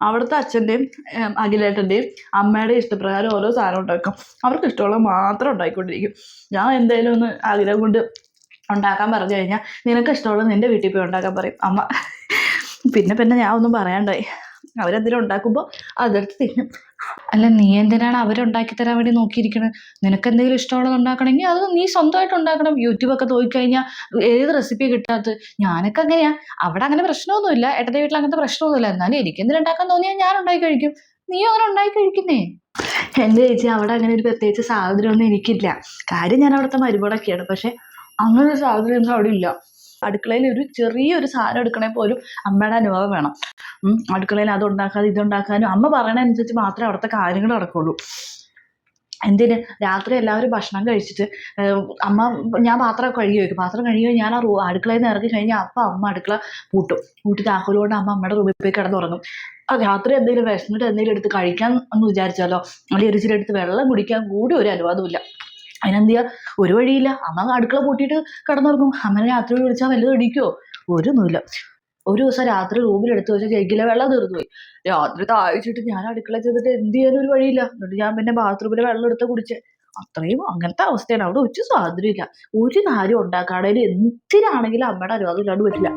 അവിടുത്തെ അച്ഛന്റെയും അഖിലേട്ടന്റെയും അമ്മയുടെ ഇഷ്ടപ്രകാരം ഓരോ സാധനം ഉണ്ടാക്കും. അവർക്ക് ഇഷ്ടമുള്ളത് മാത്രം ഉണ്ടാക്കിക്കൊണ്ടിരിക്കും. ഞാൻ എന്തായാലും ഒന്ന് ആഗ്രഹം കൊണ്ട് ഉണ്ടാക്കാൻ പറഞ്ഞു കഴിഞ്ഞാൽ നിനക്ക് ഇഷ്ടമുള്ളത് നിന്റെ വീട്ടിൽ പോയി ഉണ്ടാക്കാൻ പറയും. അമ്മ പിന്നെ പിന്നെ ഞാൻ ഒന്നും പറയാണ്ടായി. അവരെന്തെങ്കിലും ഉണ്ടാക്കുമ്പോൾ അതെടുത്ത് തിന്നും അല്ല നീ എന്തിനാണ് അവരുണ്ടാക്കി തരാൻ വേണ്ടി നോക്കിയിരിക്കണത് നിനക്ക് എന്തെങ്കിലും ഇഷ്ടമുള്ളത് ഉണ്ടാക്കണമെങ്കിൽ അത് നീ സ്വന്തമായിട്ട് ഉണ്ടാക്കണം. യൂട്യൂബൊക്കെ നോക്കിക്കഴിഞ്ഞാൽ ഏത് റെസിപ്പി കിട്ടാത്തത്? ഞാനൊക്കെ അങ്ങനെയാ. അവിടെ അങ്ങനെ പ്രശ്നമൊന്നുമില്ല. ഏട്ടന്റെ വീട്ടിൽ അങ്ങനത്തെ പ്രശ്നമൊന്നുമില്ല. എന്നാലും എനിക്ക് എന്തിനാ ഉണ്ടാക്കാൻ തോന്നിയാൽ ഞാൻ ഉണ്ടാക്കി കഴിക്കും. നീ അങ്ങനെ ഉണ്ടാക്കി കഴിക്കുന്നേ? എന്റെ ചേച്ചി അവിടെ അങ്ങനെ ഒരു പ്രത്യേകിച്ച് സാഹചര്യമൊന്നും എനിക്കില്ല. കാര്യം ഞാൻ അവിടുത്തെ മരുമകളൊക്കെയാണ് പക്ഷെ അങ്ങനെ ഒരു സാഹചര്യം ഒന്നും അവിടെ ഇല്ല. അടുക്കളയിൽ ഒരു ചെറിയൊരു സാധനം എടുക്കണേ പോലും അമ്മയുടെ അനുഭവം വേണം. അടുക്കളയിൽ അത് ഉണ്ടാക്കാതെ ഇതുണ്ടാക്കാനും അമ്മ പറയണ അനുസരിച്ച് മാത്രമേ അവിടുത്തെ കാര്യങ്ങൾ നടക്കുള്ളൂ. എന്തിന്? രാത്രി എല്ലാവരും ഭക്ഷണം കഴിച്ചിട്ട് അമ്മ ഞാൻ പാത്രം കഴുകി വയ്ക്കും പാത്രം കഴുകി ഞാൻ ആ റൂ അടുക്കളയിൽ നിന്ന് ഇറങ്ങി കഴിഞ്ഞാൽ അപ്പം അമ്മ അടുക്കള പൂട്ടും. പൂട്ടി താക്കോലുകൊണ്ട് അമ്മ അമ്മയുടെ റൂമിൽ പോയി കിടന്നുറങ്ങും രാത്രി എന്തെങ്കിലും വിശന്നിട്ട് എന്തെങ്കിലും എടുത്ത് കഴിക്കാൻ എന്ന് വിചാരിച്ചാലോ? അല്ലെങ്കിൽ ഒരു എടുത്ത് വെള്ളം കുടിക്കാൻ കൂടി ഒരു അനുവാദമില്ല അതിനെന്ത് ചെയ്യുക ഒരു വഴിയില്ല. അമ്മ അടുക്കള പൂട്ടിയിട്ട് കിടന്നുറങ്ങും. അമ്മനെ രാത്രി വിളിച്ചാൽ വല്ലതും ഇടിക്കുമോ ഒരൊന്നുമില്ല ഒരു ദിവസം രാത്രി റൂമിൽ എടുത്ത് വെച്ച ജഗ്ഗിലെ വെള്ളം തീർന്നുപോയി. രാത്രി താഴ്ചിട്ട് ഞാൻ അടുക്കള ചെയ്തിട്ട് എന്ത് ചെയ്യാനും ഒരു വഴിയില്ല. എന്നിട്ട് ഞാൻ പിന്നെ ബാത്റൂമിലെ വെള്ളം എടുത്ത് കുടിച്ച്. അത്രയും അങ്ങനത്തെ അവസ്ഥയാണ്. അവിടെ ഒരു സ്വാതന്ത്ര്യമില്ല. ഒരു കാര്യം ഉണ്ടാക്കാണെങ്കിൽ എന്തിനാണെങ്കിലും അമ്മയുടെ അനുവാദം ഇല്ലാണ്ട് പറ്റില്ല.